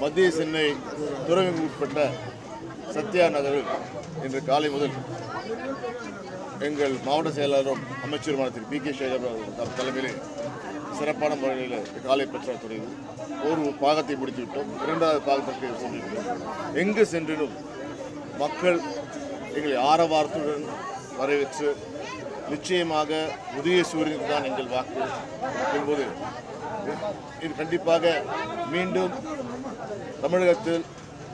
மத்திய சென்னை துறைமுகம் உட்பட்ட சத்யா நகரில் இன்று காலை முதல் எங்கள் மாவட்ட செயலாளரும் அமைச்சருமான திரு. பி. கே. சேகர் தலைமையிலே சிறப்பான முறையில் காலை பெற்ற துறைவு ஒரு பாகத்தை முடித்துவிட்டோம். இரண்டாவது பாகத்திற்கு சென்றிருக்கிறோம் எங்கு சென்றிலும் மக்கள் எங்களை ஆரவாரத்துடன் வரவேற்று நிச்சயமாக உதய சூரியனுக்கு தான் எங்கள் வாக்கு என்பது இது கண்டிப்பாக மீண்டும் தமிழகத்தில்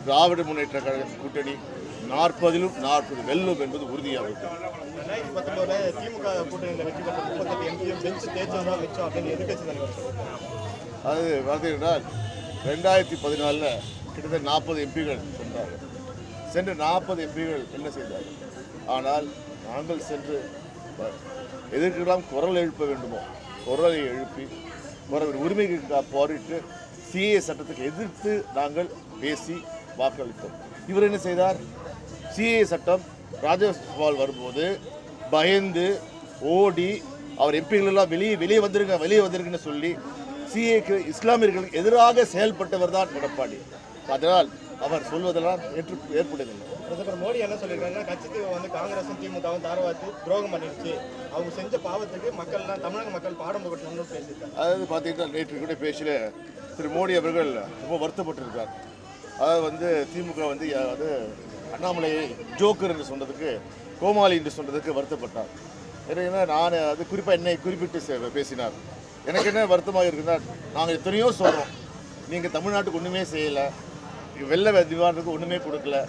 திராவிட முன்னேற்ற கழக கூட்டணி நாற்பதிலும் நாற்பது வெல்லும் என்பது உறுதியாகும். அது பார்த்தீங்கன்னா ரெண்டாயிரத்தி பதினாலில் கிட்டத்தட்ட நாற்பது எம்பிகள் சென்றார்கள். சென்ற நாற்பது எம்பிகள் என்ன செய்தார்கள்? ஆனால் நாங்கள் சென்று எதற்கெல்லாம் குரல் எழுப்ப வேண்டுமோ? குரலை எழுப்பி குரல் உரிமைக்கு போரிட்டு சிஏ சட்டத்துக்கு எதிர்த்து நாங்கள் பேசி வாக்களித்தோம். இவர் என்ன செய்தார்? சிஏ சட்டம் ராஜ்யசபால் வரும்போது பயந்து ஓடி அவர் எம்பிகளெல்லாம் வெளியே வெளியே வந்துருங்க வெளியே வந்துருங்கன்னு சொல்லி சிஏக்கு இஸ்லாமியர்களுக்கு எதிராக செயல்பட்டவர் தான் எடப்பாடி. அதனால் அவர் சொல்வதெல்லாம் ஏற்று ஏற்படுவதில்லை பிரதமர் மோடி என்ன சொல்லியிருக்காங்கன்னா கட்சிக்கு வந்து காங்கிரஸும் திமுகவும் தாரவாத்து துரோகம் பண்ணிடுச்சு. அவங்க செஞ்ச பாவத்துக்கு மக்கள்லாம் தமிழக மக்கள் பாடம் புகட்டணும்னு பேசியிருக்காங்க. அதாவது பார்த்தீங்கன்னா நேற்று கூட பேச்சில் திரு மோடி அவர்கள் ரொம்ப வருத்தப்பட்டிருக்கார். அதாவது வந்து திமுக வந்து அதாவது அண்ணாமலையை ஜோக்கர் என்று சொன்னதுக்கு கோமாளி என்று சொன்னதுக்கு வருத்தப்பட்டார். ஏன்னா நான் அது குறிப்பாக என்னை குறிப்பிட்டு பேசினார். எனக்கு என்ன வருத்தமாக இருக்குன்னா நாங்கள் எத்தனையோ சொல்கிறோம் நீங்கள் தமிழ்நாட்டுக்கு ஒன்றுமே செய்யலை. வெள்ள நிவாரணத்துக்கு ஒன்றுமே கொடுக்கல.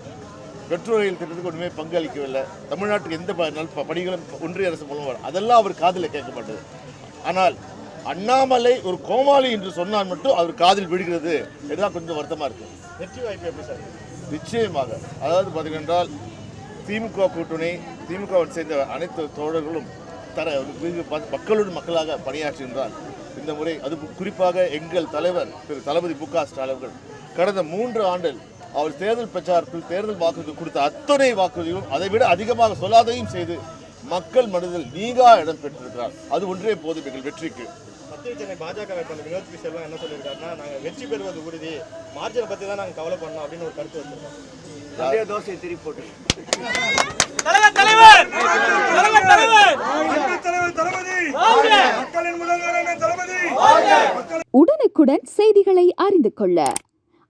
ரயில் திட்டத்துக்கு ஒன்றுமே பங்களிக்கவில்லை. தமிழ்நாட்டுக்கு எந்த பணிகளும் ஒன்றிய அரசு மூலம். அதெல்லாம் அவர் காதில் கேட்கப்பட்டது. ஆனால் அண்ணாமலை ஒரு கோமாளி என்று சொன்னால் மட்டும் அவர் காதில் விழுகிறது. இதுதான் கொஞ்சம் வருத்தமாக இருக்குது வெற்றி வாய்ப்பு எப்படி சார்? நிச்சயமாக. அதாவது பார்த்தீங்கன்னா திமுக கூட்டணி திமுகவை சேர்ந்த அனைத்து தோழர்களும் தர வெகு ம- மக்களோடு மக்களாக பணியாற்றுகின்றார். இந்த முறை அது குறிப்பாக எங்கள் தலைவர் திரு தளபதி மு க ஸ்டாலின் அவர்கள் கடந்த மூன்று ஆண்டில் அவர் தேர்தல் பிரச்சாரத்தில் தேர்தல் வாக்குறுதி கொடுத்த அத்தனை வாக்குறுதிகளும் அதை விட அதிகமாக சொல்லாதையும் செய்து மக்கள் மனதில் நீங்கா இடம் பெற்றிருக்கிறார். அது ஒன்றே போதும் எங்கள் வெற்றிக்கு. சென்னை பாஜக வேட்பாளர் வினோத் பி செல்வம் என்ன சொல்லியிருக்காருன்னா நாங்கள் வெற்றி பெறுவது உறுதி மார்ஜினை பற்றி தான் நாங்கள் கவலை பண்ணோம் அப்படின்னு ஒரு கருத்து வச்சிருக்கோம். மக்களின் முதல்வரான தளபதி! உடனுக்குடன் செய்திகளை அறிந்து கொள்ள